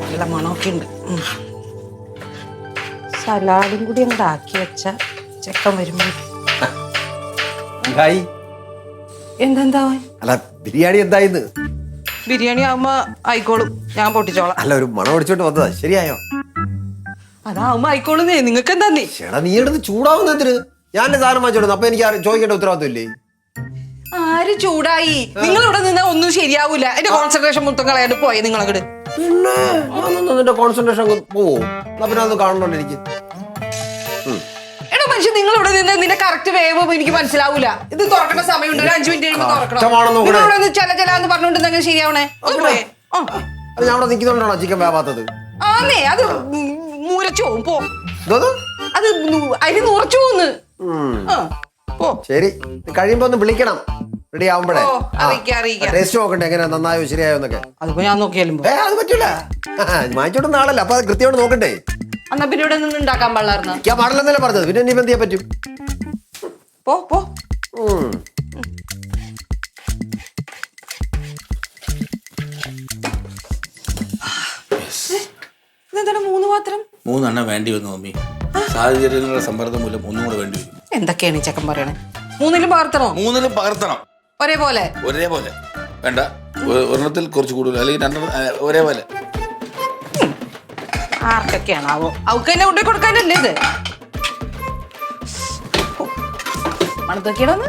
നല്ല മണമൊക്കെ ഉണ്ട്. സലാഡും കൂടി അങ്ങോട്ട് ആക്കി വെച്ച ചെക്കൻ വരുമ്പോ. എന്താ എന്തെന്താ? അല്ല ബിരിയാണി എന്തായിന്ന്? ബിരിയാണി ആവുമ്പോ ആയിക്കോളും. ഞാൻ പൊട്ടിച്ചോളാം. അല്ല ഒരു മണം അടിച്ചോണ്ട് വന്നതാ. ശരിയായോ? അതാവുമ്പോ ആയിക്കോളും നിങ്ങൾക്ക് എന്താ നീ ചേടാ നീ എടുത്ത് ചൂടാവുന്നതിന് ഞാൻ സാധനം വാങ്ങിച്ചോടുന്നു അപ്പൊ എനിക്ക് ആരും ചോദിക്കേണ്ട ഉത്തരവാദിത്വം ഇല്ലേ ആര് ചൂടായി? നിങ്ങൾ ഇവിടെ നിന്നാ ഒന്നും ശരിയാവൂല. എന്റെ കോൺസെൻട്രേഷൻ മൊത്തം കളയാണ്ട് പോയി നിങ്ങളങ്ങട്. പിന്നെ? കോൺസെൻട്രേഷൻ പോവും? എന്നാ പിന്നെ അത് കാണണല്ലോ എനിക്ക്? ഇവിടെ നിന്ന് നിന്റെ കറക്റ്റ് വേവ് എനിക്ക് മനസ്സിലാവൂല. ഇത് തുറക്കേണ്ട സമയമുണ്ട്. ഒരു അഞ്ചു മിനിറ്റ് കഴിയുമ്പോൾ തുറക്കണം. ഇവിടെ നിന്ന് ചില ചില എന്ന് പറഞ്ഞുകൊണ്ടെങ്കിൽ ശരിയാവണേ? ഒന്ന് പോയേ. ഞാൻ അവിടെ നിൽക്കുന്നുണ്ടാണോ ചിക്കൻ വേവാത്തത്? ആന്നേ അത് മൂരച്ചോ പോ. അത് അരി നുറച്ചു പോന്ന് ശരി. കഴിയുമ്പോ ഒന്ന് വിളിക്കണം. റെഡി ആവുമ്പോഴേ. ടേസ്റ്റ് നോക്കണ്ടേ എങ്ങനെ നന്നായോ ശരിയായോ എന്നൊക്കെ. അതിപ്പോ ഞാൻ നോക്കിയാലും. അത് പറ്റൂല. വാങ്ങിച്ചോണ്ട് ആളല്ല. അപ്പൊ അത് കൃത്യമായിട്ട് നോക്കണ്ടേ? എന്നാ പിന്നെ ഇവിടെ നിന്ന് ഉണ്ടാക്കാൻ പാടില്ലായിരുന്നു? ഞാൻ പാടില്ലെന്നല്ലേ പറഞ്ഞത്. പിന്നെ ഇനി എന്ത് ചെയ്യാൻ പറ്റും? പോ പോ. ഉം. ഇതെന്താണ് മൂന്ന് പാത്രം? മൂന്നെണ്ണം വേണ്ടി വന്നു മമ്മി സാഹചര്യങ്ങളുടെ സമ്മർദ്ദം മൂലം ഒന്നും കൂടെ വേണ്ടി വരും. എന്തൊക്കെയാണ് ഈ ചെക്കൻ പറയണേ? മൂന്നിലും പകർത്തണോ? മൂന്നിലും പകർത്തണം. ഒരേപോലെ? ഒരേപോലെ. വേണ്ട. ഒ- ഒരെണ്ണത്തിൽ കുറച്ച് കൂടുതൽ. അല്ലെങ്കിൽ രണ്ടെണ്ണം ആ, ഒരേപോലെ. ആർക്കൊക്കെയാണാവോ അവക്ക് തന്നെ കൊണ്ടുപോയി കൊടുക്കാനല്ലേ ഇത് മണത്തൊക്കെയാണെന്ന്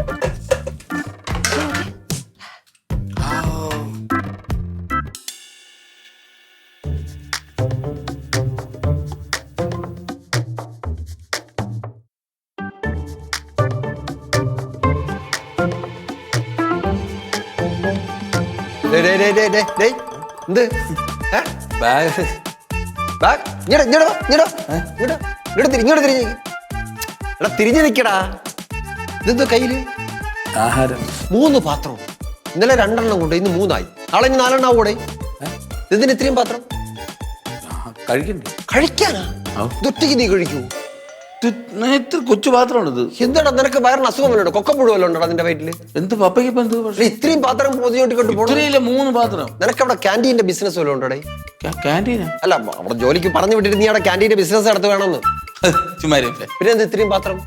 ഡേ ഡേ ഡേ ഡേ ഡേ. എന്ത് ഏ? ബാഗ് ഇങ്ങോട്ട് ഇങ്ങോട്ട് ഇങ്ങോട്ട് വാ. ഇങ്ങട്, ഇങ്ങട് തിരി- ഇങ്ങോട്ട് തിരിഞ്ഞ്. എടാ തിരിഞ്ഞു നിൽക്കടാ ഇതെന്തോ കയ്യിൽ? ആഹാരം. മൂന്ന് പാത്രം ഇന്നലെ രണ്ടെണ്ണം കൊണ്ട് ഇന്ന് മൂന്നായി. നാളെ ഇനി നാലെണ്ണം കൂടെ ഇതിന് ഇത്രയും പാത്രം? കഴിക്കണ്ടേ? കഴിക്കാനാ. ഇതൊറ്റയ്ക്ക് നീ കഴിക്കൂ ഇത്ര കൊച്ചു പാത്രമാണ് ഇത് എന്താടാ നിനക്ക് വയറിന് അസുഖം വല്ലതും കൊക്കപ്പുഴ വല്ലതും ഉണ്ടോ അതിന്റെ വയറ്റിൽ? എന്ത് പപ്പയ്ക്ക് ഇപ്പൊ എന്ത് പ്രശ്നം? ഇത്രയും പാത്രം പൊതിഞ്ഞോട്ട് കൊണ്ട് പോകണം ഇത്രയില്ല മൂന്ന് പാത്രം? നിനക്ക് അവിടെ ക്യാന്റീന്റെ ബിസിനസ് വല്ലതും ഉണ്ടോ ക്യാന്റീനാ? അല്ല അവിടെ ജോലിക്ക് പറഞ്ഞു വിട്ടിട്ട് നീ അവിടെ ക്യാന്റീന്റെ ബിസിനസ് നടത്തു വേണമെന്ന്. ചുമ്മാരിയല്ലേ പിന്നെ എന്ത് ഇത്രയും പാത്രം?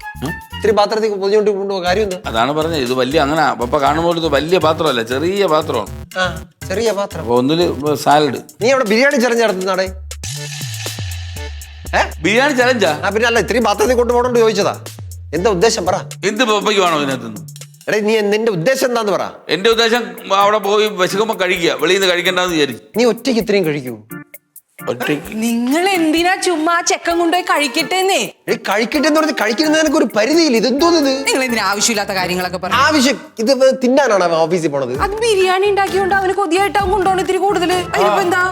ഇത്രയും പാത്രത്തിൽ പൊതിഞ്ഞോണ്ട് കൊണ്ടുപോകാൻ കാര്യം എന്താ അതാണ് പറഞ്ഞത്. ഇത് വലിയ അങ്ങനെ പപ്പ കാണുമ്പോൾ ഇത് വലിയ പാത്രമല്ല ചെറിയ പാത്രമാണ്. ആ ചെറിയ പാത്രം. അപ്പൊ ഒന്നിൽ സാലഡ്. നീ അവിടെ ബിരിയാണി ചെറിഞ്ഞ് നടത്തുന്നാടേ ബിരിയാണി ചലഞ്ചാ ആ? പിന്നെ അല്ല ഇത്രയും പാത്രത്തിൽ കൊണ്ടുപോകണോണ്ട് ചോദിച്ചതാ. എന്താ ഉദ്ദേശം പറ. എന്ത് പപ്പയ്ക്ക് വേണോ ഇതിനകത്തുനിന്ന്? എടാ നീ നിന്റെ ഉദ്ദേശം എന്താന്ന് പറ. എന്റെ ഉദ്ദേശം അവിടെ പോയി വിശക്കുമ്പോ കഴിക്കുക. വെളിയിൽ നിന്ന് കഴിക്കണ്ടെന്ന് വിചാരിച്ചു. നീ ഒറ്റയ്ക്ക് ഇത്രയും കഴിക്കൂ. ഒറ്റയ്ക്ക്? നിങ്ങൾ എന്തിനാ ചുമ്മാ ആ ചെക്കൻ കൊണ്ടുപോയി കഴിക്കട്ടെന്നേ? എടീ കഴിക്കട്ടെ എന്ന് പറഞ്ഞ് കഴിക്കുന്നതിനൊക്കെ ഒരു പരിധിയില്ല. ഇത് ഇത് നിങ്ങൾ എന്തിനാ ആവശ്യമില്ലാത്ത കാര്യങ്ങളൊക്കെ പറഞ്ഞു ആവശ്യം. ഇത് തിന്നാനാണ് അവൻ ഓഫീസിൽ പോണത്? അത് ബിരിയാണി ഉണ്ടാക്കിയോണ്ട് അവന് കൊതിയായിട്ടാവും കൊണ്ടുപോകണം ഇത്തിരി കൂടുതൽ. അതിനിപ്പോ എന്താ?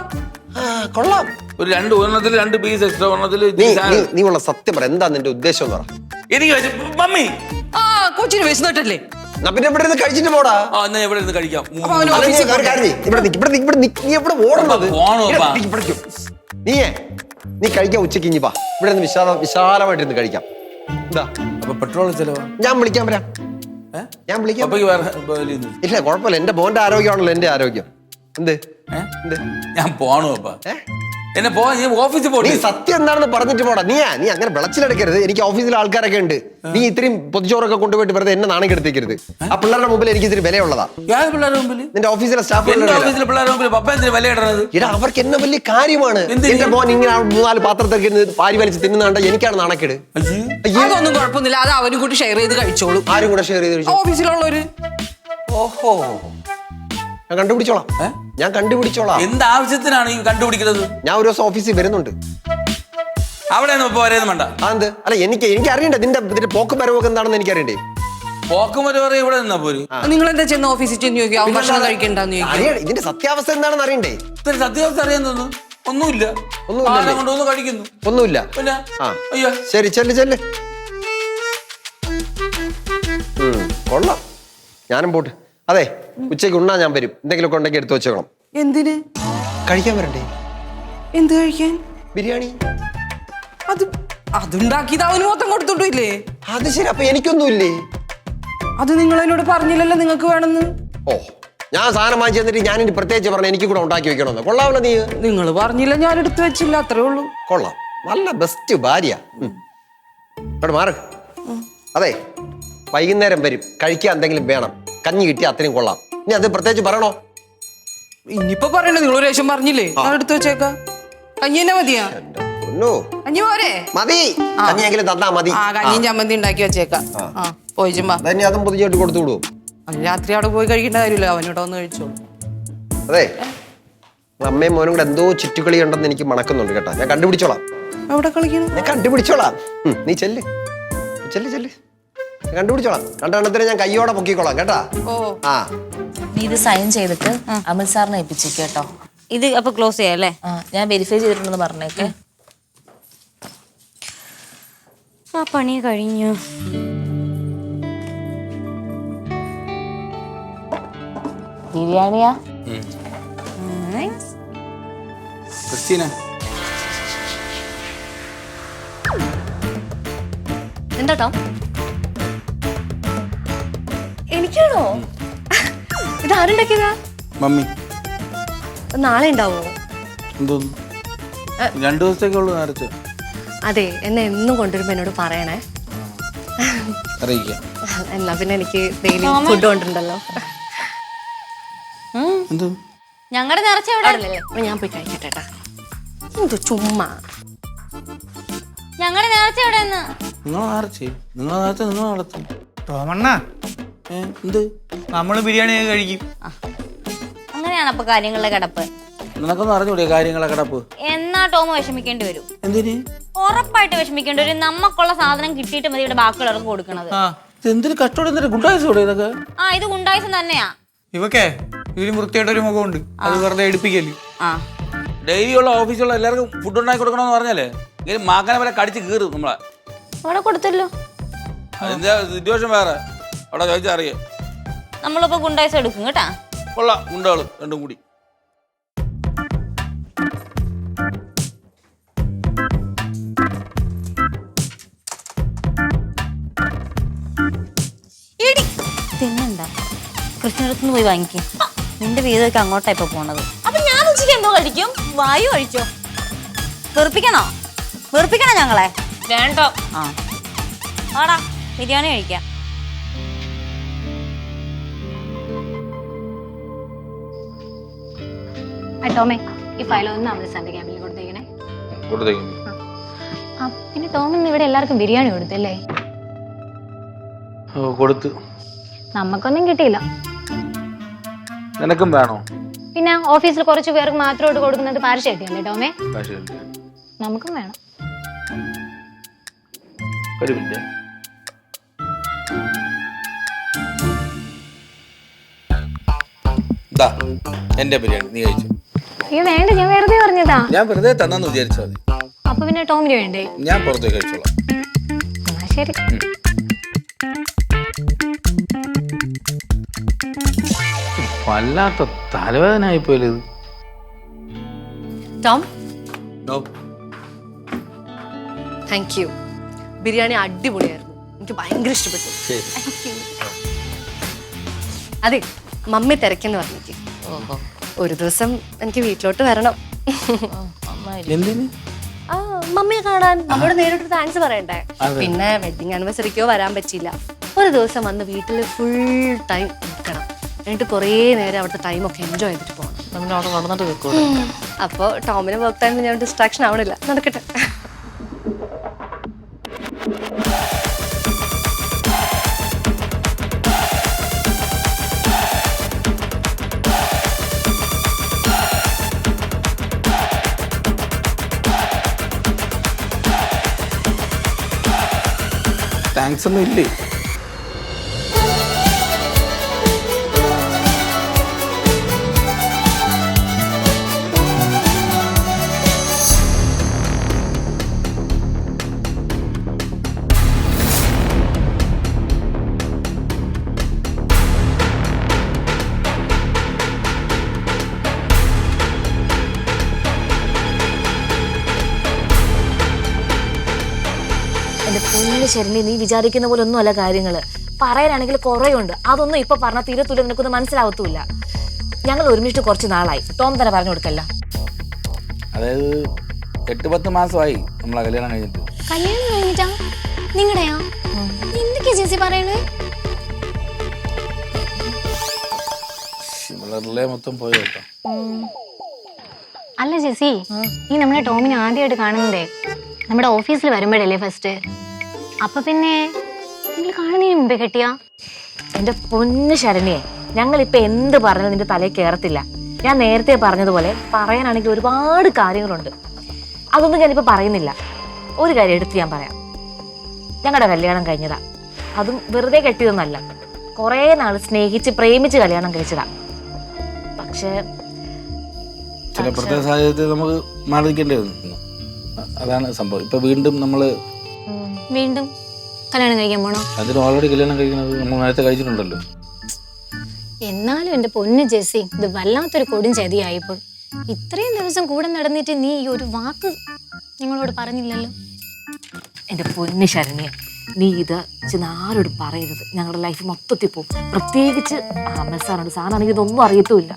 കൊള്ളാം. ഒരു രണ്ട് ഒരെണ്ണത്തിൽ രണ്ട് പീസ് എക്സ്ട്രാ ഒരെണ്ണത്തിൽ നീ നീ നീ ഉള്ള സത്യം പറ. എന്താ നിന്റെ ഉദ്ദേശം എന്ന് പറ. എനിക്ക് വിശ- മമ്മി. ആ കൊച്ചിന് വിശന്നിട്ടല്ലേ? എന്നാ പിന്നെ ഇവിടെ ഇരുന്ന് കഴിച്ചിട്ട് പോടാ. ആ എന്നാ ഇരുന്ന് കഴിക്കാം. അപ്പൊ അവന് അല്ല, ഓഫീസിൽ ഒരു കാര്യം ചെയ്യ്. ഇവിടെ നിക്ക്, ഇവിടെ നിക്ക്, ഇവിടെ നിക്ക്. നീ എവിടെ ഓടുന്നത് പോണോ, ഇവിടെ അപ്പാ? നിക്ക്, ഇവിടെ നിക്ക്. നീയേ നീ കഴിക്കാം ഉച്ചയ്ക്ക് ഇനി പാ ഇവിടെ നിന്ന് വിശാല വിശാലമായിട്ടിരുന്ന് കഴിക്കാം. എന്താ അപ്പൊ പെട്രോൾ ചെലവാ? ഞാൻ വിളിക്കാൻ വരാം. ഏ? ഞാൻ വിളിക്കാം വേറെ ഇല്ല. ഇല്ല കുഴപ്പമില്ല. എന്റെ മോന്റെ ആരോഗ്യമാണല്ലോ എന്റെ ആരോഗ്യം. എന്ത്? ഞാൻ പോണു അപ്പ. എന്നെ പോ നീ ഓഫീസിൽ നീ സത്യം എന്താണെന്ന് പറഞ്ഞിട്ട് പോടാ. നീയാ നീ അങ്ങനെ വിളച്ചിലെടുക്കരുത്. എനിക്ക് ഓഫീസിലെ ആൾക്കാരൊക്കെ ഉണ്ട്. നീ ഇത്രയും പൊതിച്ചോറൊക്കെ കൊണ്ടുപോയിട്ട് വെറുതെ എന്നെ നാണം കെടുത്തിക്കരുത് ആ പിള്ളേരുടെ മുമ്പിൽ എനിക്ക് ഇത്തിരി വിലയുള്ളതാ. ഞാൻ പിള്ളേരുടെ മുമ്പിൽ നിന്റെ ഓഫീസിലെ എന്റെ സ്റ്റാഫ് ഓഫീസിലെ പിള്ളേരുടെ മുമ്പിൽ പപ്പ എന്തിനു വില ഇടണത് എടാ അവർക്ക് എന്നെ വലിയ കാര്യമാണ്. എന്റെ മോൻ ഇങ്ങനെ മൂന്നാൽ പാത്രത്തൊക്കെ ഇരുന്ന് പാരി വലിച്ച് തിന്നുന്നാണ്ട് എനിക്കാണ് നാണക്കേട്. അതൊന്നും കുഴപ്പമൊന്നുമില്ല. അത് അവനും കൂടി ഷെയർ ചെയ്ത് കഴിച്ചോളൂ. ആരും കൂടെ ഷെയർ ചെയ്ത് ഓഫീസിലുള്ളൊരു ഓഹോ. ഞാൻ കണ്ടുപിടിച്ചോളാം. ഞാൻ കണ്ടുപിടിച്ചോളാം. എന്ത് ആവശ്യത്തിനാണ് ഈ കണ്ടുപിടിക്കുന്നത്? ഞാൻ ഒരു ദിവസം ഓഫീസിൽ വരുന്നുണ്ട്. അവിടെ വരെയൊന്നും വേണ്ട. അതെന്ത്? അല്ല എനിക്ക് എനിക്ക് അറിയണ്ടേ. നിന്റെ ഇതിന്റെ പോക്ക് വരവൊക്കെ എന്താണെന്ന് എനിക്ക് അറിയണ്ടേ പോക്കും ഇവിടെ നിന്നാ പോരി. നിങ്ങൾ എന്താ ചെന്ന് ഓഫീസിൽ ചെന്ന് ചോദിക്കും അവൻ ഭക്ഷണം കഴിക്കണ്ടെന്ന് ചോദിക്കും ഇതിന്റെ സത്യാവസ്ഥ എന്താണെന്ന് അറിയണ്ടേ? ഇത്ര സത്യാവസ്ഥ അറിയാൻ തോന്നുന്നു ഒന്നുമില്ല. ഒന്നുമില്ല കൊണ്ടുവന്ന് കഴിക്കുന്നു. ഒന്നുമില്ല. പിന്നെ? അയ്യോ. ശരി ചെല്ല് ചെല്ല്. കൊള്ളാം. ഞാനും പോട്ട്. അതെ ഉച്ചയ്ക്ക് ഉണ്ണാൻ ഞാൻ വരും. എന്തെങ്കിലുമൊക്കെ ഉണ്ടെങ്കിൽ എടുത്തു വെച്ചോളാം എന്തിന്? കഴിക്കാൻ വരണ്ടേ? എന്ത് കഴിക്കാൻ? ബിരിയാണി. അത് അതുണ്ടാക്കിയത് അവന് മൊത്തം കൊടുത്തിട്ടില്ലേ? അത് ശരി അപ്പൊ എനിക്കൊന്നുമില്ലേ അത് നിങ്ങൾ എന്നോട് പറഞ്ഞില്ലല്ലോ നിങ്ങൾക്ക് വേണമെന്ന്. ഓ ഞാൻ സാധനം വാങ്ങിച്ചു തന്നിട്ട് ഞാൻ ഇനി പ്രത്യേകിച്ച് പറഞ്ഞു എനിക്ക് കൂടെ ഉണ്ടാക്കി വെക്കണമെന്ന്. കൊള്ളാവണ നീ. നിങ്ങൾ പറഞ്ഞില്ല ഞാൻ എടുത്തു വെച്ചില്ല അത്രേ ഉള്ളൂ. കൊള്ളാം. നല്ല ബെസ്റ്റ് ഭാര്യ. മാറ്. അതെ വൈകുന്നേരം വരും. കഴിക്കാൻ എന്തെങ്കിലും വേണം. കഞ്ഞി കിട്ടി അത്രയും കൊള്ളാം. ഇനി അത് പ്രത്യേകിച്ച് പറയണോ? ഇനിയിപ്പോ പറയണ്ടേ നിങ്ങൾ ഒരു പറഞ്ഞില്ലേ? എടുത്തു വെച്ചേക്കാ. കഞ്ഞിന്നെ മതിയാ? പൊന്നോ. കഞ്ഞി പോരെ? മതി. കഞ്ഞിയെങ്കിലും തന്നാ മതി. ആ കഞ്ഞിയും ചമ്മന്തി ഉണ്ടാക്കി വെച്ചേക്കാം. ആ. പോയി ചുമ്മാ. അതന്നെ അതും പൊതിഞ്ഞോട്ട് കൊടുത്തു വിടുവോ? അവന് രാത്രി അവിടെ പോയി കഴിക്കേണ്ട കാര്യമില്ല. അവനോട് വന്ന് കഴിച്ചോളൂ. അതെ. അമ്മയും മോനും കൂടെ എന്തോ ചുറ്റുകളി ഉണ്ടെന്ന് എനിക്ക് മണക്കുന്നുണ്ട് കേട്ടോ. ഞാൻ കണ്ടുപിടിച്ചോളാം. എവിടെ കളിക്കണം? ഞാൻ കണ്ടുപിടിച്ചോളാം. നീ ചെല്ല്. ചെല്ല് ചെല്ല്. കണ്ടുപിടിച്ചോളാം. രണ്ടെണ്ണത്തിന് ഞാൻ കയ്യോടെ പൊക്കിക്കോളാം കേട്ടാ? ഓ. ആ. നീ ഇത് സൈൻ ചെയ്തിട്ട് അമൽ സാറിനെ ഏൽപ്പിച്ചു കേട്ടോ. ഇത് അപ്പൊ ക്ലോസ് ചെയ്യാം അല്ലേ? ആ ഞാൻ വെരിഫൈ ചെയ്തിട്ടുണ്ടെന്ന് പറഞ്ഞേക്കെ. ആ പണി കഴിഞ്ഞു. ബിരിയാണിയാ? ക്രിസ്റ്റീന. എന്താട്ടോ എനിക്കാണോ ഇത് ആരുണ്ടാക്കിയതാ? മമ്മി. നാളെ ഉണ്ടാവോ? എന്തോന്നു? രണ്ടു ദിവസത്തേക്കുള്ളൂ നേരത്തെ. അതെ എന്നെ എന്നും കൊണ്ടുവരുമ്പോ എന്നോട് പറയണേ. അറിയിക്കാം. എന്നാ പിന്നെ എനിക്ക് ഡെയിലി ഫുഡ് കൊണ്ടുണ്ടല്ലോ എന്തോ? ഞങ്ങളുടെ നിറച്ച എവിടെ? ഞാൻ പോയി കഴിക്കട്ടെ ട്ടാ. എന്തോ ചുമ്മാ. ഞങ്ങളുടെ നിറച്ച എവിടെ നിങ്ങൾ നേരത്തെ നിങ്ങൾ നേരത്തെ നിങ്ങൾ നടത്തും ടോമണ്ണ എന്ത്? നമ്മൾ ബിരിയാണി ഒക്കെ കഴിക്കും. അങ്ങനെയാണ് അപ്പൊ കാര്യങ്ങളുടെ കിടപ്പ്. നിനക്കൊന്നും അറിഞ്ഞൂടെ കാര്യങ്ങളെ കിടപ്പ്? എന്നാ ടോമ് വിഷമിക്കേണ്ടി വരും. എന്തിന്? ഉറപ്പായിട്ട് വിഷമിക്കേണ്ടി വരും. നമുക്കുള്ള സാധനം കിട്ടിയിട്ട് മതി ഇവിടെ ബാക്കിയുള്ളവർക്ക് കൊടുക്കണത്. ആ. ഇത് എന്തിന് കഷ്ടോടെ എന്തിന് ഗുണ്ടായസ് കൂടെ ഇതൊക്കെ? ആ ഇത് ഗുണ്ടായസം തന്നെയാ. ഇവക്കേ ഇതിന് വൃത്തിയായിട്ടൊരു മുഖമുണ്ട്. അത് വെറുതെ എടുപ്പിക്കൽ ആ. ഡെയിലി ഉള്ള ഓഫീസിലുള്ള എല്ലാവർക്കും ഫുഡ് ഉണ്ടാക്കി കൊടുക്കണമെന്ന് പറഞ്ഞാലേ ഇങ്ങനെ മാക്കാനെ വരെ കടിച്ച് കീറും നമ്മളെ. അവിടെ കൊടുത്തല്ലോ. അതിന്റെ സിറ്റുവേഷൻ വേറെ? അവിടെ ചോദിച്ചാൽ അറിയാം. നമ്മളിപ്പോ ഗുണ്ടായ്സ് എടുക്കും കേട്ടാ. കൊള്ളാം ഗുണ്ടകൾ രണ്ടും കൂടി. പിന്നെന്താ കൃഷ്ണടുത്തുനിന്ന് പോയി വാങ്ങിക്കേ. നിന്റെ വീതൊക്കെ അങ്ങോട്ടാ ഇപ്പൊ പോണത്. അപ്പൊ ഞാൻ ഉച്ചയ്ക്ക് എന്തോ കഴിക്കും? വായു കഴിച്ചോ? വെറുപ്പിക്കണോ? വെറുപ്പിക്കണോ ഞങ്ങളെ? വേണ്ട. ആ. ആടാ ബിരിയാണി കഴിക്കാം. ടോമേ ഈ ഫയൽ ഒന്ന് അമൃത്സാറിന്റെ ക്യാബിനിൽ കൊടുത്തേക്കണേ. കൊടുത്തേക്കും ആ. പിന്നെ ടോമിന്ന് ഇവിടെ എല്ലാവർക്കും ബിരിയാണി കൊടുത്തല്ലേ? ഓ കൊടുത്തു. നമുക്കൊന്നും കിട്ടിയില്ല. നിനക്കും വേണോ? പിന്നെ ഓഫീസിൽ കുറച്ച് പേർക്ക് മാത്രമായിട്ട് കൊടുക്കുന്നത് പാരശേട്ടിയല്ലേ ടോമേ നമുക്കും വേണം. ഒരു മിനിറ്റ്. ദാ എന്റെ ബിരിയാണി നീ കഴിച്ചു. അയ്യോ വേണ്ട ഞാൻ വെറുതെ പറഞ്ഞതാ. ഞാൻ വെറുതെ തന്നെന്ന് വിചാരിച്ചാൽ മതി. അപ്പൊ പിന്നെ ടോമിന് വേണ്ടേ? ഞാൻ പുറത്തേക്ക് കഴിച്ചോളാം. എന്നാ ശരി. വല്ലാത്ത തലവേദന ആയിപ്പോയത് ഇത്. Tom? No. Thank you biryani അടിപൊളിയായിരുന്നു. എനിക്ക് ഭയങ്കര ഇഷ്ടപ്പെട്ടു. ശരി. അതെ മമ്മി തിരക്കെന്ന് പറഞ്ഞിട്ട്. ഒരു ദിവസം എനിക്ക് വീട്ടിലോട്ട് വരണം. എന്തിന്? ആ മമ്മിയെ കാണാൻ. നമ്മുടെ നേരിട്ട് താങ്ക്സ് പറയണ്ടേ? പിന്നെ വെഡിങ് ആനിവേഴ്സറിക്കോ വരാൻ പറ്റിയില്ല. ഒരു ദിവസം വന്ന് വീട്ടിൽ ഫുൾ ടൈം നിൽക്കണം എന്നിട്ട് കുറേ നേരം അവിടുത്തെ ടൈം ഒക്കെ എൻജോയ് ചെയ്തിട്ട് പോകണം അപ്പോൾ ടോമിന് വർക്ക് ടൈമിൽ ഞാൻ ഡിസ്ട്രാക്ഷൻ ആവണില്ല. നടക്കട്ടെ. താങ്ക്സ് ഒന്നും ഇല്ലേ? പൊന്നു ശരണി നീ വിചാരിക്കുന്ന പോലെ ഒന്നും അല്ല കാര്യങ്ങൾ. പറയാനാണെങ്കിൽ കുറേ ഉണ്ട് അതൊന്നും ഇപ്പൊ പറഞ്ഞാൽ തീരത്തൂല നിനക്കൊന്നും മനസ്സിലാവത്തൂല്ല. ഞങ്ങൾ ഒരുമിച്ച് കുറച്ച് നാളായി. ടോം തന്നെ പറഞ്ഞു കൊടുക്കല്ല. അതായത് എട്ട് പത്ത് മാസമായി നമ്മളെ കല്യാണം കഴിഞ്ഞിട്ട്. കല്യാണം കഴിഞ്ഞിട്ടാ? നിങ്ങളുടെയാ? എന്തൊക്കെയാ ചേച്ചി പറയണേ? നമ്മളെ റിലേ മൊത്തം പോയി കേട്ടോ. അല്ല ചേച്ചി നീ നമ്മുടെ ടോമിനെ ആദ്യമായിട്ട് കാണുന്നതേ. നമ്മുടെ ഓഫീസിൽ വരുമ്പോഴല്ലേ ഫസ്റ്റ് അപ്പൊ പിന്നെ നിങ്ങൾ കാണുന്നതിന് മുമ്പേ കെട്ടിയ? എന്റെ പൊന്നു ശരണിയെ ഞങ്ങൾ ഇപ്പൊ എന്ത് പറഞ്ഞാലും നിന്റെ തലയിൽ കയറത്തില്ല ഞാൻ നേരത്തെ പറഞ്ഞതുപോലെ പറയാനാണെങ്കിൽ ഒരുപാട് കാര്യങ്ങളുണ്ട്. അതൊന്നും ഞാനിപ്പോ പറയുന്നില്ല. ഒരു കാര്യം എടുത്ത് ഞാൻ പറയാം. ഞങ്ങളുടെ കല്യാണം കഴിഞ്ഞതാ. അതും വെറുതെ കെട്ടിയതൊന്നല്ല. കുറേ നാൾ സ്നേഹിച്ച് പ്രേമിച്ച് കല്യാണം കഴിച്ചതാ. പക്ഷേ ചില പ്രത്യേക സാഹചര്യത്തിൽ നമുക്ക് മാറിക്കേണ്ടി വന്നു. അതാണ് സംഭവം. ഇപ്പൊ വീണ്ടും നമ്മൾ വീണ്ടും കല്യാണം കഴിക്കാൻ പോണോ? അതിന് ഓൾറെഡി കല്യാണം കഴിക്കുന്നത് നമ്മൾ നേരത്തെ കഴിച്ചിട്ടുണ്ടല്ലോ. എന്നാലും എന്റെ പൊന്ന് ജെസ്സി ഇത് വല്ലാത്തൊരു കൊടും ചതിയായിപ്പോയി. ഇത്രയും ദിവസം കൂടെ നടന്നിട്ട് നീ ഈ ഒരു വാക്ക് ഞങ്ങളോട് പറഞ്ഞില്ലല്ലോ? എന്റെ പൊന്ന് ശരണ്യ നീ ഇത് ചെന്ന് ആരോട് പറയരുത്. ഞങ്ങളുടെ ലൈഫ് മൊത്തത്തിൽ പോകും പ്രത്യേകിച്ച് സാറുണ്ട് സാറാണെങ്കിൽ ഇതൊന്നും അറിയത്തുമില്ല.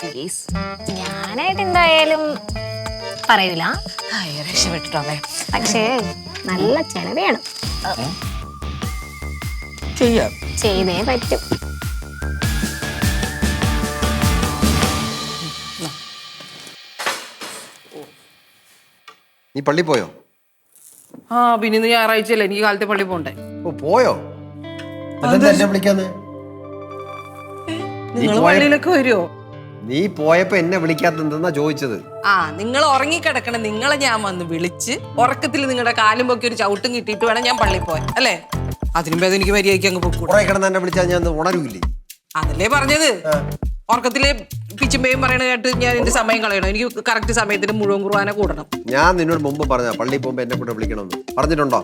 പ്ലീസ് ഞാനായിട്ട് എന്തായാലും പറയൂല. രക്ഷപ്പെട്ടിട്ടോമേ പക്ഷേ നല്ല ചെലവേണം ചെയ്യാം. ചെയ്തേ. പറ്റും. നീ പള്ളി പോയോ? ആ പിന്നെ ഇന്ന് ഞായറാഴ്ചയല്ലേ. എനിക്ക് കാലത്തെ പള്ളി പോണ്ടേ. ഓ പോയോ? വിളിക്കാന്ന് നിങ്ങൾ പള്ളിയിലൊക്കെ വരുമോ നീ പോയപ്പോ എന്നെ വിളിക്കാത്തെന്തെന്നാ ചോദിച്ചത്? ആ നിങ്ങൾ ഉറങ്ങിക്കിടക്കണം. നിങ്ങളെ ഞാൻ വന്ന് വിളിച്ച് ഉറക്കത്തിൽ നിങ്ങളുടെ കാലും പൊക്കി ഒരു ചവിട്ടും കിട്ടിയിട്ട് വേണം ഞാൻ പള്ളി പോയത് അല്ലേ? അതിനും ഭേദം എനിക്ക് മര്യാദയ്ക്ക് അങ്ങ് പൊക്കൂടെ കുറെ കിടന്ന് എന്നെ വിളിച്ചാൽ ഞാൻ ഉണരൂല്ലേ അതല്ലേ പറഞ്ഞത്? ഉറക്കത്തിൽ പിച്ചുമ്പേയും പറയണ കേട്ട് ഞാൻ എന്റെ സമയം കളയണം. എനിക്ക് കറക്റ്റ് സമയത്തിന് മുഴുവൻ കുർബാന കൂടണം. ഞാൻ നിന്നോട് മുമ്പ് പറഞ്ഞ പള്ളി പോകുമ്പോ എന്നെ കൂടെ വിളിക്കണമെന്ന്. പറഞ്ഞിട്ടുണ്ടോ?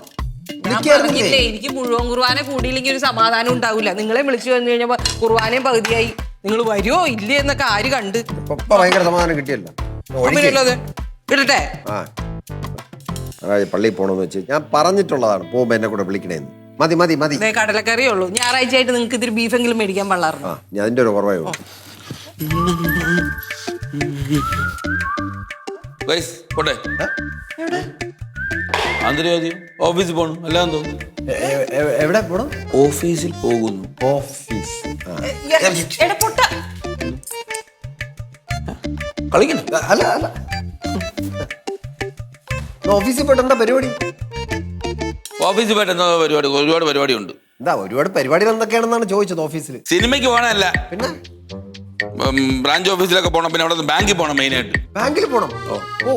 ഞാൻ പറഞ്ഞില്ലേ എനിക്ക് മുഴുവൻ കുർബാന കൂടിയില്ലെങ്കിൽ ഒരു സമാധാനം ഉണ്ടാവില്ല. നിങ്ങളെ വിളിച്ചു വന്നു കഴിഞ്ഞപ്പോ കുർബാനയും പകുതിയായി. നിങ്ങൾ വരുമോ ഇല്ലേ എന്നൊക്കെ ആര് കണ്ട്? ഇപ്പൊ ഭയങ്കര സമാധാനം കിട്ടിയല്ലോ. ഇടട്ടെ. ആ. പള്ളിയിൽ പോണെന്ന് വെച്ച് ഞാൻ പറഞ്ഞിട്ടുള്ളതാണ് പോകുമ്പോ എന്നെ കൂടെ വിളിക്കണേന്ന്. മതി മതി മതി. ദേ കടലക്കറിയേ ഉള്ളൂ ഞായറാഴ്ച ആയിട്ട് നിങ്ങൾക്ക് ഇത്തിരി ബീഫെങ്കിലും മേടിക്കാൻ ആ ഞാൻ അതിന്റെ ഒരു കുറവേ ഉള്ളൂ. ഗൈസ് പോട്ടെ. അന്തര്യാദ്യം ഓഫീസിൽ പോകണം എല്ലാം തോന്നുന്നു എവിടെ പോണം? ഓഫീസിൽ പോകുന്നു. ഓഫീസ്. ആ. എടപ്പൊട്ട കളിക്കണം അല്ല അല്ല. ഓഫീസിൽ പോയിട്ട് എന്താ പരിപാടി? ഓഫീസിൽ പോയിട്ട് എന്താ പരിപാടി? ഒരുപാട് പരിപാടി ഉണ്ട് എന്താ ഒരുപാട് പരിപാടികൾ എന്തൊക്കെയാണെന്നാണ് ചോദിച്ചത് ഓഫീസിൽ സിനിമയ്ക്ക് പോകാനല്ല പിന്നെ? ബ്രാഞ്ച് ഓഫീസിലൊക്കെ പോകണം പിന്നെ അവിടെ ബാങ്കിൽ പോകണം മെയിനായിട്ട് ബാങ്കിൽ പോണം? ഓ.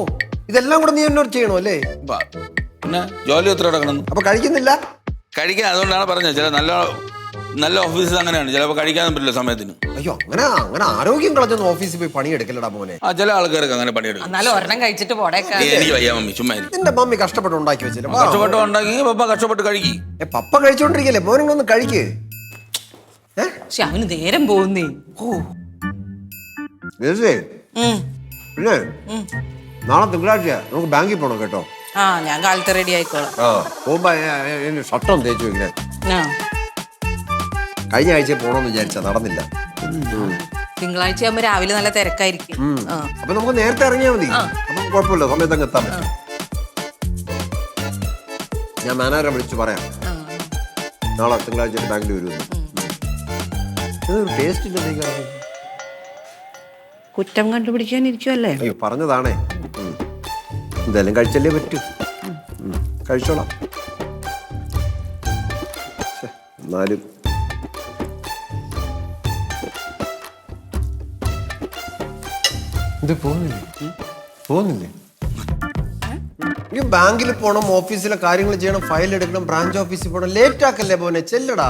ഇതെല്ലാം കൂടെ നീ എന്നോട് ചെയ്യണോ അല്ലേ? പിന്നെ ജോലി എത്ര കിടക്കണം അപ്പൊ കഴിക്കുന്നില്ല. കഴിക്കാൻ അതുകൊണ്ടാണ് പറഞ്ഞത്. ചില നല്ല നല്ല ഓഫീസ് അങ്ങനെയാണ്. ചിലപ്പോൾ കഴിക്കാൻ പറ്റില്ല സമയത്തിന്. അയ്യോ അങ്ങനെ അങ്ങനെ ആരോഗ്യം കളഞ്ഞൊന്നും ഓഫീസിൽ പോയി പണിയെടുക്കില്ലടാ മോനെ. ആ ചില ആൾക്കാർക്ക് അങ്ങനെ പണിയെടുക്കും. എന്നാലും ഒരെണ്ണം കഴിച്ചിട്ട് പോടേക്കാ. എനിക്ക് വയ്യ മമ്മി ചുമ്മാ ഇരി. നിന്റെ മമ്മി കഷ്ടപ്പെട്ട് ഉണ്ടാക്കി വെച്ചില്ല? വാ. കഷ്ടപ്പെട്ട് ഉണ്ടാക്കി പപ്പ കഷ്ടപ്പെട്ട് കഴിക്കി. ഏ, പപ്പ കഴിച്ചോണ്ടിരിക്കല്ലേ? ഒന്ന് കഴിക്ക്. ഏ? പക്ഷെ അവന് നേരം പോകുന്നേ. ഓ. ദേശേ, ഉം. പിന്നെ നാളെ തിങ്കളാഴ്ച നമുക്ക് ബാങ്കിൽ പോണം കേട്ടോ. ആ ഞാൻ കാലത്ത് റെഡി ആയിക്കോളാം. ആ പോകുമ്പോ ഷർട്ടം തേച്ചു ഇങ്ങനെ ആ. കഴിഞ്ഞ ആഴ്ച പോണോന്ന് വിചാരിച്ച നടന്നില്ല. തിങ്കളാഴ്ച ആകുമ്പോ രാവിലെ നല്ല തിരക്കായിരിക്കും. ഉം. ആ. അപ്പൊ നമുക്ക് നേരത്തെ ഇറങ്ങിയാൽ മതി. അപ്പൊ കുഴപ്പമില്ല സമയത്ത് അങ്ങ് എത്താൻ പറ്റും. ഞാൻ മാനേജറെ വിളിച്ചു പറയാം. ആ. നാളെ തിങ്കളാഴ്ച ബാങ്കിൽ വരുമെന്ന്. ഇതൊരു ടേസ്റ്റ് ഇല്ല കുറ്റം കണ്ടുപിടിക്കാനിരിക്കുമല്ലേ അയ്യോ പറഞ്ഞതാണേ. എന്തായാലും കഴിച്ചല്ലേ പറ്റൂ. കഴിച്ചോളാം. എന്നാലും. ഇത് പോകുന്നില്ലേ? പോകുന്നില്ലേ? ഈ ബാങ്കിൽ പോണം ഓഫീസിലെ കാര്യങ്ങൾ ചെയ്യണം ഫയൽ എടുക്കണം ബ്രാഞ്ച് ഓഫീസിൽ പോണം ലേറ്റ് ആക്കല്ലേ പോനെ ചെല്ലടാ?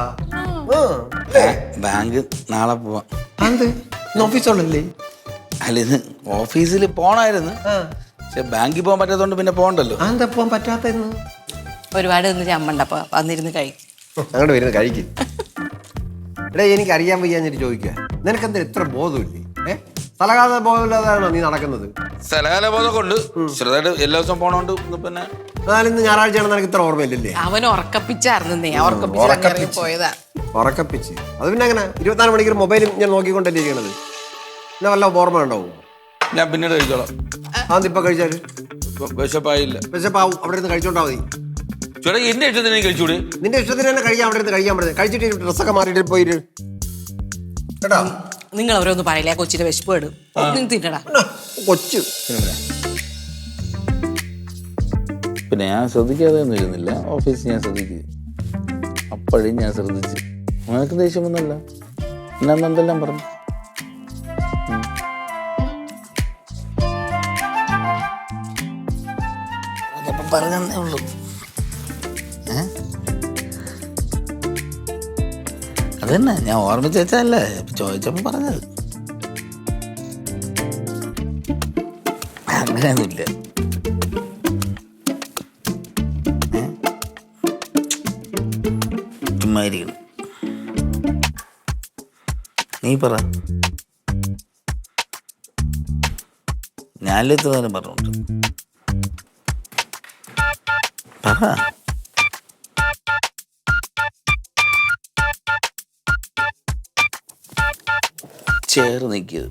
ബാങ്ക് നാളെ പോവാ. ഇന്ന് ഓഫീസുള്ളല്ലേ അല്ല ഇത് ഓഫീസിൽ പോണായിരുന്നു. ബാങ്കിൽ പോകാൻ പറ്റാത്തതുകൊണ്ട് പിന്നെ പോകണ്ടല്ലോ. അതെന്താ പോകാൻ പറ്റാത്തെന്ന് ഒരുപാട് ഒന്ന് ചമ്മണ്ട അപ്പൊ വന്നിരുന്ന് കഴിക്കും അങ്ങോട്ട് വരുന്നത് കഴിക്കും. എടാ എനിക്ക് അറിയാൻ വയ്യാഞ്ഞിട്ട് ചോദിക്കുക നിനക്കെന്താ ഇത്ര ബോധമില്ലേ? ഏ? തലകാല ബോധമില്ലാതാണോ നീ നടക്കുന്നത്? സ്ഥലകാല ബോധമൊക്കെ ഉണ്ട് ചെറുതായിട്ട് എല്ലാ ദിവസവും പോണോണ്ട് ഇന്ന് പിന്നെ എന്നാലും ഇന്ന് ഞായറാഴ്ചയാണെന്ന് എനിക്ക് ഇത്ര ഓർമ്മയില്ലല്ലേ? അവൻ ഉറക്കപ്പിച്ചായിരുന്നു ഉറക്കപ്പിച്ച് പോയതാ. ഉറക്കപ്പിച്ച്. അത് പിന്നെ അങ്ങനെ ഇരുപത്തിനാല് മണിക്കൂർ മൊബൈലും ഞാൻ നോക്കിക്കൊണ്ടല്ലേ ഇരിക്കണത്? പിന്നെ വല്ല ഓർമ്മ ഉണ്ടാവും ഞാൻ പിന്നീട് കഴിച്ചോളാം. ആന്തിപ്പ കഴിച്ചാൽ? വിശപ്പായില്ല. വിശപ്പാവും. പാവും അവിടെ ഇരുന്ന് കഴിച്ചോണ്ടാ മതി. ചേട്ടാ എന്റെ ഇഷ്ടത്തിന് എനിക്ക് കഴിച്ചൂടെ? നിന്റെ ഇഷ്ടത്തിന് തന്നെ കഴിക്കാം അവിടെ ഇരുന്ന് കഴിക്കാൻ പറ്റുന്നത് കഴിച്ചിട്ട് ഡ്രസ്സൊക്കെ മാറിയിട്ട് പോയിട്ട് കേട്ടാ? നിങ്ങൾ അവരൊന്നും പറയില്ല കൊച്ചിന്റെ വിശപ്പ് കേടും? തിന്നടാ. കൊച്ചു. പിന്നെ ഞാൻ ശ്രദ്ധിക്കാതെ ഒന്നും ഇരുന്നില്ല. ഓഫീസിൽ ഞാൻ ശ്രദ്ധിക്കുക അപ്പോഴും ഞാൻ ശ്രദ്ധിച്ചു. നിനക്ക് ദേഷ്യമൊന്നുമല്ല. ഞാൻ എന്തെല്ലാം പറഞ്ഞു? പറഞ്ഞേ ഉള്ളൂ. ഏ? അതന്നെ ഞാൻ ഓർമ്മിച്ച് വെച്ചല്ലേ ചോദിച്ചപ്പോ പറഞ്ഞത്. അങ്ങനെയൊന്നുമില്ല. ചുമ്മായിരിക്കണം നീ പറ. ഞാനിലെത്തുന്നതിനും പറഞ്ഞോണ്ട് പറ ചേർന്ന് നിൽക്കത്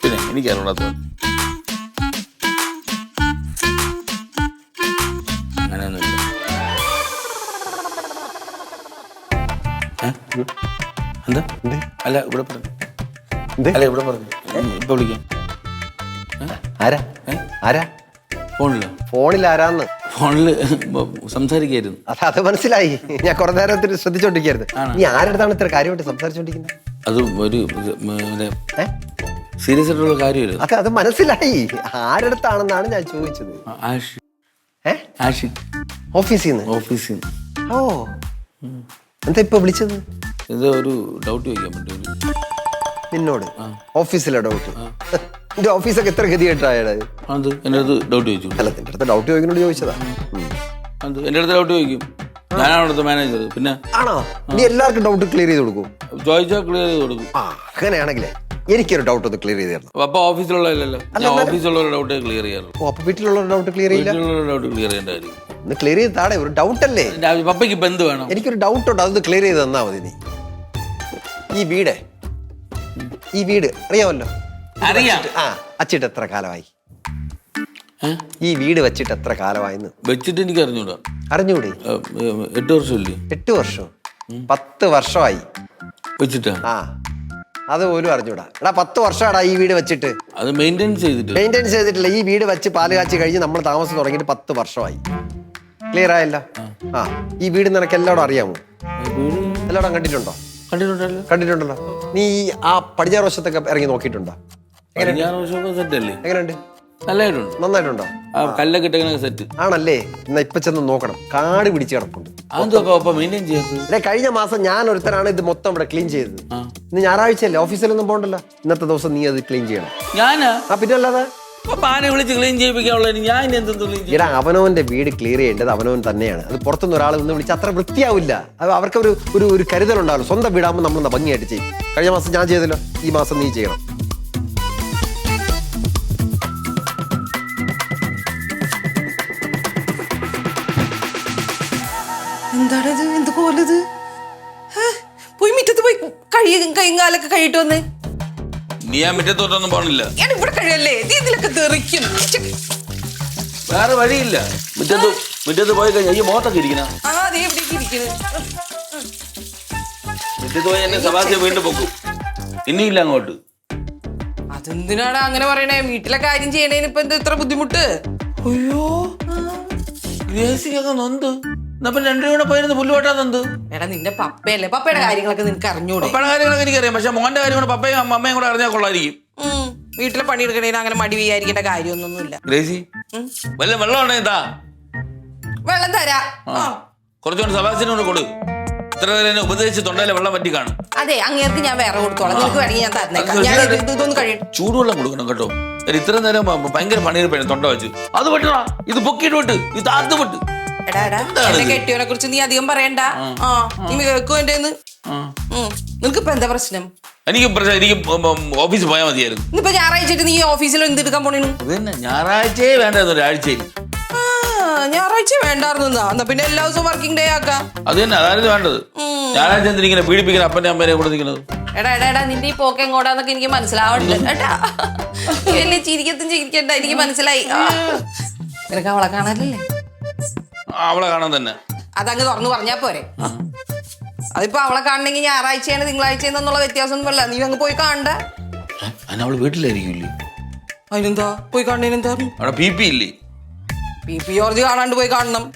പിന്നെ എനിക്ക് അല്ല ഇവിടെ പറഞ്ഞു അല്ല ഇവിടെ പറഞ്ഞു ഇപ്പൊ വിളിക്കാം. ആരാ? ആരാ? ഫോണിലോ? ഫോണിൽ ആരാന്ന്? ഫോണിൽ സംസാരിക്കായിരുന്നു. അത് അത് മനസ്സിലായി. ഞാൻ കുറെ നേരത്തിന് ശ്രദ്ധിച്ചോണ്ടിരിക്കായിരുന്നു നീ ആരടുത്താണ് ഇത്ര കാര്യമായിട്ട് സംസാരിച്ചോണ്ടിരിക്കുന്നത്? അത് ഒരു? സീരിയസ് ആയിട്ടുള്ള കാര്യമല്ല? അത് അത് മനസ്സിലായി. ആരടുത്താണെന്നാണ് ഞാൻ ചോദിച്ചത്. ആഷി. ഏ? ആഷി. ഓഫീസിൽ നിന്ന്? ഓഫീസിൽ നിന്ന്. ഓ. എന്താ ഇപ്പൊ വിളിച്ചത്? ഇത് ഒരു ഡൗട്ട് ചോദിക്കാൻ പറ്റും നിന്നോട്? ഓഫീസിലെ ഡൗട്ട് എന്റെ ഓഫീസൊക്കെ എത്ര ഗതികെട്ടായത് അത് എന്റെ അടുത്ത് ഡൗട്ട് ചോദിച്ചു. അല്ല നിന്റെ അടുത്ത് ഡൗട്ട് ചോദിക്കുന്നോട് ചോദിച്ചതാ. അത് എന്റെ അടുത്ത് ഡൗട്ട് ചോദിക്കും. ഞാനാണ് അവിടുത്തെ മാനേജർ പിന്നെ ആണോ? നീ എല്ലാവർക്കും ഡൗട്ട് ക്ലിയർ ചെയ്ത് കൊടുക്കും. ചോദിച്ചാൽ ക്ലിയർ ചെയ്ത് കൊടുക്കും. ആ അങ്ങനെയാണെങ്കിലേ എനിക്കൊരു ഡൗട്ട് ഒന്ന് ക്ലിയർ ചെയ്ത് തരണം. അപ്പൊ ഓഫീസിലുള്ളതല്ലോ ഞാൻ ഓഫീസിലുള്ള ഡൗട്ട് ക്ലിയർ ചെയ്യാറുള്ളൂ. ഓ അപ്പൊ വീട്ടിലുള്ള ഡൗട്ട് ക്ലിയർ ചെയ്യില്ല? ഡൗട്ട് ക്ലിയർ ചെയ്യേണ്ടതായിരിക്കും. ഒന്ന് ക്ലിയർ ചെയ്ത് താടെ ഒരു ഡൗട്ട് അല്ലേ? പപ്പയ്ക്ക് ബന്ധു വേണം? എനിക്കൊരു ഡൗട്ട് ഉണ്ട് അതൊന്ന് ക്ലിയർ ചെയ്ത് തന്നാ മതി നീ. ഈ വീട്. ഈ വീട് അറിയാമല്ലോ? അറിയാം. ആ അച്ചിട്ട് എത്ര കാലമായി? ഈ വീട് വെച്ചിട്ട് എത്ര കാലമായിന്ന്? വെച്ചിട്ട് എനിക്ക് അറിഞ്ഞൂടാ. അറിഞ്ഞൂടെ? എട്ട് വർഷമില്ലേ? എട്ട് വർഷം. പത്ത് വർഷമായി. വെച്ചിട്ട്? ആ അത് പോലും അറിഞ്ഞൂടാ. എടാ പത്ത് വർഷമാടാ ഈ വീട് വെച്ചിട്ട്. അത് മെയിന്റെയിൻസ് ചെയ്തിട്ട്. മെയിന്റെയിൻ ചെയ്തിട്ടില്ല. ഈ വീട് വെച്ച് പാൽ കാച്ചി കഴിഞ്ഞ് നമ്മൾ താമസം തുടങ്ങിയിട്ട് പത്ത് വർഷമായി. ക്ലിയർ ആയല്ലോ? ആ. ഈ വീട് നിനക്ക് എല്ലായിടും അറിയാമോ? എല്ലാവരും കണ്ടിട്ടുണ്ടോ? കണ്ടിട്ടുണ്ടല്ലോ. കണ്ടിട്ടുണ്ടല്ലോ. നീ ഈ ആ പടിഞ്ഞാറ് വശത്തൊക്കെ ഇറങ്ങി നോക്കിയിട്ടുണ്ടോ? എങ്ങനെയുണ്ട്? നല്ലതായിട്ടുണ്ട്. നന്നായിട്ടുണ്ടോ? ആ കല്ലൊക്കെ സെറ്റ് ആണല്ലേ? എന്നാ ഇപ്പൊ ചെന്ന് നോക്കണം. കാട് പിടിച്ച് കിടപ്പുണ്ട്. അല്ലെ കഴിഞ്ഞ മാസം ഞാൻ ഒരുത്തരാണ് ഇത് മൊത്തം ഇവിടെ ക്ലീൻ ചെയ്തത്. ഇന്ന് ഞായറാഴ്ചയല്ലേ? ഓഫീസിലൊന്നും പോകണ്ടല്ലോ. ഇന്നത്തെ ദിവസം നീ അത് ക്ലീൻ ചെയ്യണം. ഞാനാ? ആ പിന്നെ അല്ലാതെ ആനെ വിളിച്ച് ക്ലീൻ ചെയ്യിപ്പിക്കാനുള്ള ഞാൻ ഇനി എന്തെന്ന് ക്ലീൻ ചെയ്യും. ഈടാ അവനവന്റെ വീട് ക്ലിയർ ചെയ്യേണ്ടത് അവനവൻ തന്നെയാണ്. അത് പുറത്തുനിന്ന് ഒരാൾ നിന്ന് വിളിച്ച് അത്ര വൃത്തിയാവില്ല. അത് അവർക്ക് ഒരു ഒരു ഒരു കരുതൽ ഉണ്ടാവും സ്വന്തം വീടാകുമ്പോൾ നമ്മൾ ഭംഗിയായിട്ട് ചെയ്യും. കഴിഞ്ഞ മാസം ഞാൻ ചെയ്തല്ലോ. ഈ മാസം നീ ചെയ്യണം. എന്താണ് ഇത് എന്ത് കോലത് ഹേ? പോയി മുറ്റത്ത് പോയി കഴിയും കൈകാലൊക്കെ കാലൊക്കെ കഴിയിട്ട് വന്നേ. നീ ആ മുറ്റത്തോട്ടൊന്നും പോണില്ല. ഞാൻ ഇവിടെ കഴിയല്ലേ? നീ ഇതിലൊക്കെ തെറിക്കും? വേറെ വഴിയില്ല. മുറ്റത്ത് മുറ്റത്ത് പോയി കഴിഞ്ഞാൽ ഈ മോത്തൊക്കെ ഇരിക്കണ. ആ ദേ ഇവിടേക്ക് ഇരിക്കുന്നത് മുറ്റത്ത് പോയി എന്നെ സഭാസിയെ വീണ്ടും പൊക്കും. ഇനിയില്ല അങ്ങോട്ട്. അതെന്തിനാണ് അങ്ങനെ പറയണേ? വീട്ടിലെ കാര്യം ചെയ്യണേന് ഇപ്പൊ എന്താ ഇത്ര ബുദ്ധിമുട്ട്? അയ്യോ. ഗ്രേസിക്കൊക്കെ നൊന്ത്. രണ്ടു കൂടെ പോയിരുന്ന് എടാ നിന്റെ പപ്പയല്ലേ? പപ്പയുടെ കാര്യങ്ങളൊക്കെ നിനക്ക് അറിഞ്ഞൂടെ? പപ്പയുടെ കാര്യങ്ങളൊക്കെ എനിക്കറിയാം. പക്ഷെ മോന്റെ കാര്യം കൂടെ പപ്പയും അമ്മയും കൂടെ അറിഞ്ഞാൽ കൊള്ളായിരിക്കും. ഉം. വീട്ടിലെ പണിയെടുക്കണേന് അങ്ങനെ മടി വിചാരിക്കേണ്ട കാര്യമൊന്നുമില്ല. ഗ്രേസി വല്ല വെള്ളം ഉണ്ടെങ്കിൽ താ വെള്ളം തരാ. ആ കുറച്ചുകൊണ്ട് കൊടു ഇത്ര നേരം എന്നെ ഉപദേശിച്ച് തൊണ്ടയിലെ വെള്ളം പറ്റി കാണും. അതെ അങ്ങേർക്ക് ഞാൻ വേറെ കൊടുത്തോളാം. നിനക്ക് വേണമെങ്കിൽ ഞാൻ തന്നേക്കാം ഞാൻ ഇത് ഇത് ഇതൊന്ന് കഴിയട്ടെ ചൂടുവെള്ളം കൊടുക്കണം കേട്ടോ. കാര്യം ഇത്ര നേരം ഭ- ഭയങ്കര പണിയെടുപ്പ് തൊണ്ട വെച്ച്. അത് പറ്റണ ഇത് പൊക്കിയിട്ട് വിട്ട്. ഇത് താത്ത് വിട്ട്. എടാ എടാ എന്റെ കെട്ടിയവനെ കുറിച്ച് നീ അധികം പറയണ്ട. ആ. നീ കേൾക്കും എന്റെ നിനക്ക് ഇപ്പൊ എന്താ പ്രശ്നം? എനിക്ക് പ്രശ്നം എനിക്ക് ഓഫീസിൽ പോയാൽ മതിയായിരുന്നു. ഇന്നിപ്പോ ഞായറാഴ്ച നീ ഓഫീസിൽ എന്ത് എടുക്കാൻ പോണേനു ഞായറാഴ്ചയെ വേണ്ടായിരുന്നു ഒരാഴ്ചയിൽ ഞായറാഴ്ച വേണ്ടായിരുന്നു എന്നാ പിന്നെ എല്ലാ ദിവസവും വർക്കിംഗ് ഡേ ആക്കാം. അത് തന്നെ അതായിരുന്നു വേണ്ടത്. ഞായറാഴ്ച എന്തിനാ പീഡിപ്പിക്കുന്ന അപ്പന്റെ അമ്മേനെ കൂടെ നിൽക്കുന്നത്? എടാ എടാ എടാ നിന്റെ ഈ പോക്ക് എങ്ങോട്ടാന്നൊക്കെ എനിക്ക് മനസ്സിലാവണില്ല കേട്ടാ വലിയ ചിരിക്കത്തും ചിരിക്കണ്ട എനിക്ക് മനസ്സിലായി. നിനക്ക് അവളെ കാണാനല്ലേ അവളെ കാണാൻ തന്നെ. അതങ്ങ് തുറന്നു പറഞ്ഞാ പോരെ. അതിപ്പോ അവളെ കാണണമെങ്കിൽ ഞായറാഴ്ചയാണ് തിങ്കളാഴ്ച എന്നുള്ള വ്യത്യാസമൊന്നും ഒന്നുമല്ല നീ അങ്ങ് പോയി കാണണ്ട. അവൾ വീട്ടിലായിരിക്കില്ലേ അതിനെന്താ? പോയി കാണുന്നതിനെന്താ അവിടെ പി പി ഇല്ലേ? പി പി ജോർജ് കാണാണ്ട് പോയി കാണണം.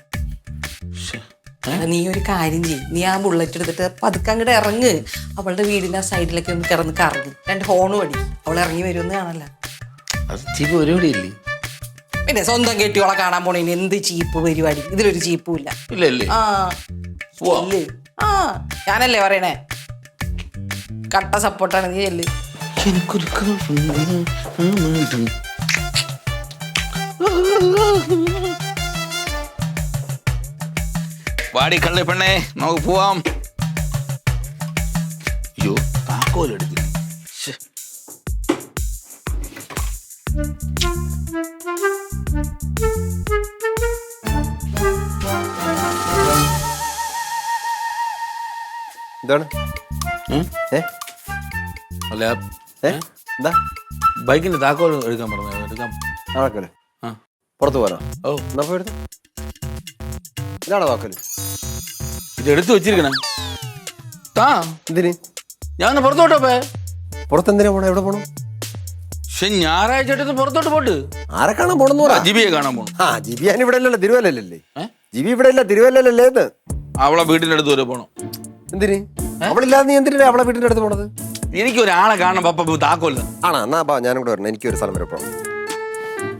നീ ഒരു കാര്യം ചെയ്യും. നീ ആ ബുള്ളറ്റ് എടുത്തിട്ട് പതുക്കെ അങ്ങോട്ട് ഇറങ്ങ്. അവളുടെ വീടിന്റെ ആ സൈഡിലൊക്കെ ഒന്ന് കിടന്ന് കറങ്ങി. രണ്ട് ഹോണ് പടി അവൾ ഇറങ്ങി വരുമെന്ന് കാണല്ലേ. അത് പിന്നെ സ്വന്തം കെട്ടിയോളെ കാണാൻ പോണേന് എന്ത് ചീപ്പ് പരിപാടി? ഇതിലൊരു ചീപ്പും ഇല്ല ആ. പോവാ. ആ. ഞാനല്ലേ പറയണേ? കട്ട സപ്പോർട്ടാണ് നീ ചെല്ല്. എനിക്കൊരു വാടി കള്ളി പെണ്ണേ നമുക്ക് പോവാം. അയ്യോ താക്കോലെടുത്തില്ല ശ്ശെ. എന്താണ്? അല്ല എന്താ? ബൈക്കിന്റെ താക്കോൽ എടുക്കാൻ പറഞ്ഞു. എടുക്കാം. ആ. പുറത്ത് പോരാ? ഓ. എന്നാ പോയി എടുത്ത്? ഇതാണോ നോക്കൽ ഇത് എടുത്തു വെച്ചിരിക്കണേ. താ. എന്തിന്? ഞാൻ പുറത്തോട്ടോ പേ. പുറത്ത് എന്തിനാ പോണേ? എവിടെ പോണം? പക്ഷെ ഞായറാഴ്ച എടുത്ത് പുറത്തോട്ട് പോട്ട്. ആരെ കാണാൻ പോണെന്ന് പറ. ജിബിയെ കാണാൻ പോണം. ആ ജിബി ഞാൻ ഇവിടെ അല്ലല്ലോ തിരുവല്ലല്ലേ? ജിബി ഇവിടെ അല്ല തിരുവല്ലല്ലേ ഇത്? അവളെ വീടിന്റെ അടുത്ത് വരെ പോണം. എന്തിന്? അവളില്ലാതെ നീ എന്തിനാ അവളെ വീടിന്റെ അടുത്ത് പോണത്? എനിക്ക് ഒരാളെ കാണാൻ പപ്പ താക്കോല്ല ആണോ എന്നാ ബാ ഞാനും കൂടെ വരണം എനിക്ക് ഒരു സ്ഥലം വരെ പോണം.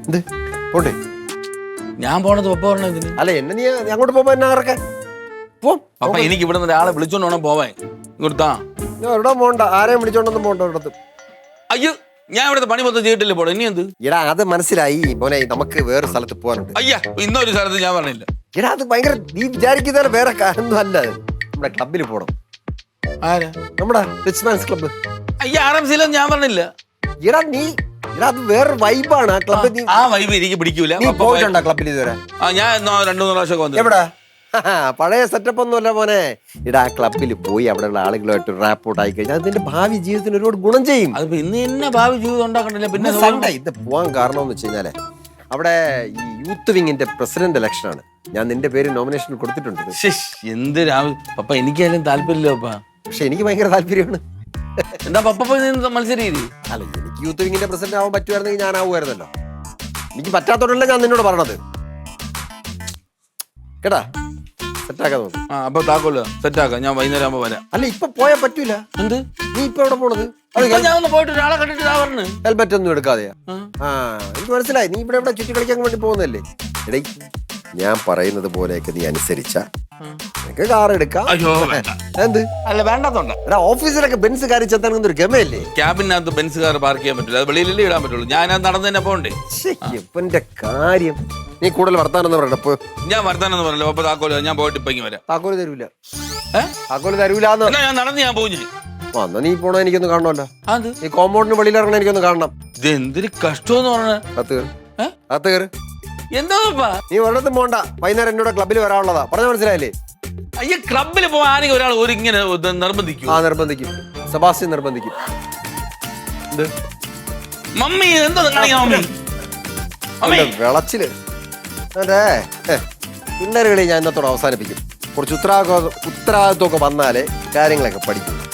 എന്ത്? പോണ്ടേ? ഞാൻ പോണത് പപ്പ പറഞ്ഞു അല്ല എന്നെ നീ അങ്ങോട്ട് പോകുമ്പോ എന്നെ ഇറക്കാൻ പോ. പപ്പ എനിക്ക് ഇവിടെ നിന്ന് ഒരാളെ വിളിച്ചോണ്ട് വേണം പോവാൻ. ഇങ്ങോട്ട് എവിടെ പോണ്ട ആരെയും വിളിച്ചോണ്ടൊന്നും പോണ്ട ഇവിടത്ത് അയ്യോ. ഞാൻ ഇവിടുത്തെ പണി മൊത്തം ചെയ്തിട്ടില്ല പോലെ ഇനി എന്ത്? എടാ അത് മനസ്സിലായി. മോനെ നമുക്ക് വേറെ സ്ഥലത്ത് പോകാനുണ്ട് അയ്യ ഇന്നൊരു സ്ഥലത്ത് ഞാൻ പറഞ്ഞില്ല. എടാ അത് ഭയങ്കര നീ വിചാരിക്കുന്ന വേറെ കാരണം അല്ല അത്. നമ്മുടെ ക്ലബിൽ പോണം. ആരാ? നമ്മുടെ റിച്ച് മാൻസ് ക്ലബ്ബ് അയ്യ ആർ എം സിയിലും ഞാൻ പറഞ്ഞില്ല. എടാ നീ എടാ അത് വേറെ വൈബാണ് ആ ക്ലബ്ബ് നീ ആ വൈബ് എനിക്ക് പിടിക്കൂല. നീ പോയിട്ടുണ്ടോ ക്ലബിൽ ഇതുവരെ? ആ ഞാൻ എന്നോ രണ്ടു മൂന്ന് പ്രാവശ്യം വന്നു എവിടെ? പഴയ സെറ്റപ്പ് ഒന്നുമല്ല മോനെ. ഇടാ ആ ക്ലബിൽ പോയി അവിടെയുള്ള ആളുകളുമായിട്ട് റാപ്പോർട്ട് ആയി കഴിഞ്ഞാൽ അതിന്റെ ഭാവി ജീവിതത്തിന് ഒരുപാട് ഗുണം ചെയ്യും. അതിപ്പോ ഇന്ന് തന്നെ ഭാവി ജീവിതം ഉണ്ടാക്കണ്ടില്ല? പിന്നെ സൺഡേ ഇത് പോവാൻ കാരണം എന്ന് വെച്ച് കഴിഞ്ഞാൽ അവിടെ ഈ യൂത്ത് വിങ്ങിന്റെ പ്രസിഡന്റ് ഇലക്ഷൻ ആണ്. ഞാൻ നിന്റെ പേര് നോമിനേഷൻ കൊടുത്തിട്ടുണ്ട്. എന്ത് രാവിലെ പപ്പ എനിക്കായാലും താല്പര്യമില്ല പപ്പ. പക്ഷെ എനിക്ക് ഭയങ്കര താല്പര്യമാണ്. എന്താ പപ്പ മത്സരീതി അല്ല എനിക്ക് യൂത്ത് വിങ്ങിന്റെ പ്രസിഡന്റ് ആവാൻ പറ്റുമായിരുന്നെങ്കിൽ ഞാൻ ആവുമായിരുന്നല്ലോ. എനിക്ക് പറ്റാത്തോടല്ലേ ഞാൻ നിന്നോട് പറഞ്ഞത്. കേട്ടാ? സെറ്റാക്കാൻ നോക്ക് ആ അപ്പൊ താക്കോല സെറ്റാക്കാം. ഞാൻ വൈകുന്നേരം ആകുമ്പോ വരാം. അല്ല ഇപ്പൊ പോയാ പറ്റൂല. എന്ത്? നീ ഇപ്പൊ എവിടെ പോണത്? ഇപ്പൊ ഞാൻ ഒന്ന് പോയിട്ട് ഒരാളെ കണ്ടിട്ട് ഇതാ പറഞ്ഞു. ഹെൽമെറ്റ് ഒന്നും എടുക്കാതെയാ. ആ. ആ എനിക്ക് മനസ്സിലായി. നീ ഇവിടെ ഇവിടെ ചുറ്റി കളിക്കാൻ വേണ്ടി പോകുന്നല്ലേ എടേ ഞാൻ പറയുന്നത് പോലെയൊക്കെ നീ അനുസരിച്ച. നിനക്ക് കാർ എടുക്കാം. അയ്യോ വേണ്ട. എന്ത്? അല്ല വേണ്ടാത്തോണ്ട എടാ ഓഫീസിലൊക്കെ ബെൻസ് കാര്യം ചെത്താൻ ഒരു ഗമയല്ലേ? ക്യാബിനകത്ത് ബെൻസ് കാർ പാർക്ക് ചെയ്യാൻ പറ്റില്ല അത് വെളിയിലല്ലേ ഇടാൻ പറ്റുള്ളൂ. ഞാൻ നടന്നു തന്നെ പോകണ്ടേ? ശ്ശേ, ഇവന്റെ കാര്യം. നീ കൂടുതൽ വർത്താനം പറയണ്ട ഇപ്പൊ ഞാൻ വർത്താനെന്ന് പറഞ്ഞല്ലോ അപ്പൊ താക്കോൽ ഞാൻ പോയിട്ട് ഇപ്പൊ ഇങ്ങ് വരാം. താക്കോൽ തരൂല. ഏ? താക്കോൽ തരൂലെന്ന്. എന്നാ ഞാൻ നടന്ന് ഞാൻ പോകും വന്ന നീ പോണ എനിക്കൊന്ന് കാണണമല്ലോ. അത്? ഈ കോമ്പൗണ്ടിന് വെളിയിൽ ഇറങ്ങണ എനിക്കൊന്ന് കാണണം. ഇത് എന്തൊരു കഷ്ടമെന്ന് പറഞ്ഞ അകത്ത് കയറി. ഏ? അകത്ത് കയറി. എന്താപ്പാ? നീ ഒരിടത്തും പോണ്ട. വൈകുന്നേരം എന്നോട് ക്ലബ്ബിൽ വരാനുള്ളതാ. പറഞ്ഞ മനസ്സിലായില്ലേ? അയ്യ ക്ലബിൽ പോവാണെങ്കിൽ ഒരാൾ ഒരു ഇങ്ങനെ നിർബന്ധിക്കും. ആ നിർബന്ധിക്കും. സെബാസ്റ്റ്യൻ നിർബന്ധിക്കും. എന്ത്? മമ്മി എന്താ അവന്റെ വിളച്ചിൽ. അതെ. പിള്ളേരുകളെ ഞാൻ ഇന്നത്തോടെ അവസാനിപ്പിക്കും. കുറച്ച് ഉത്തരവാദിത്വം ഉത്തരവാദിത്വമൊക്കെ വന്നാലേ കാര്യങ്ങളൊക്കെ പഠിക്കും.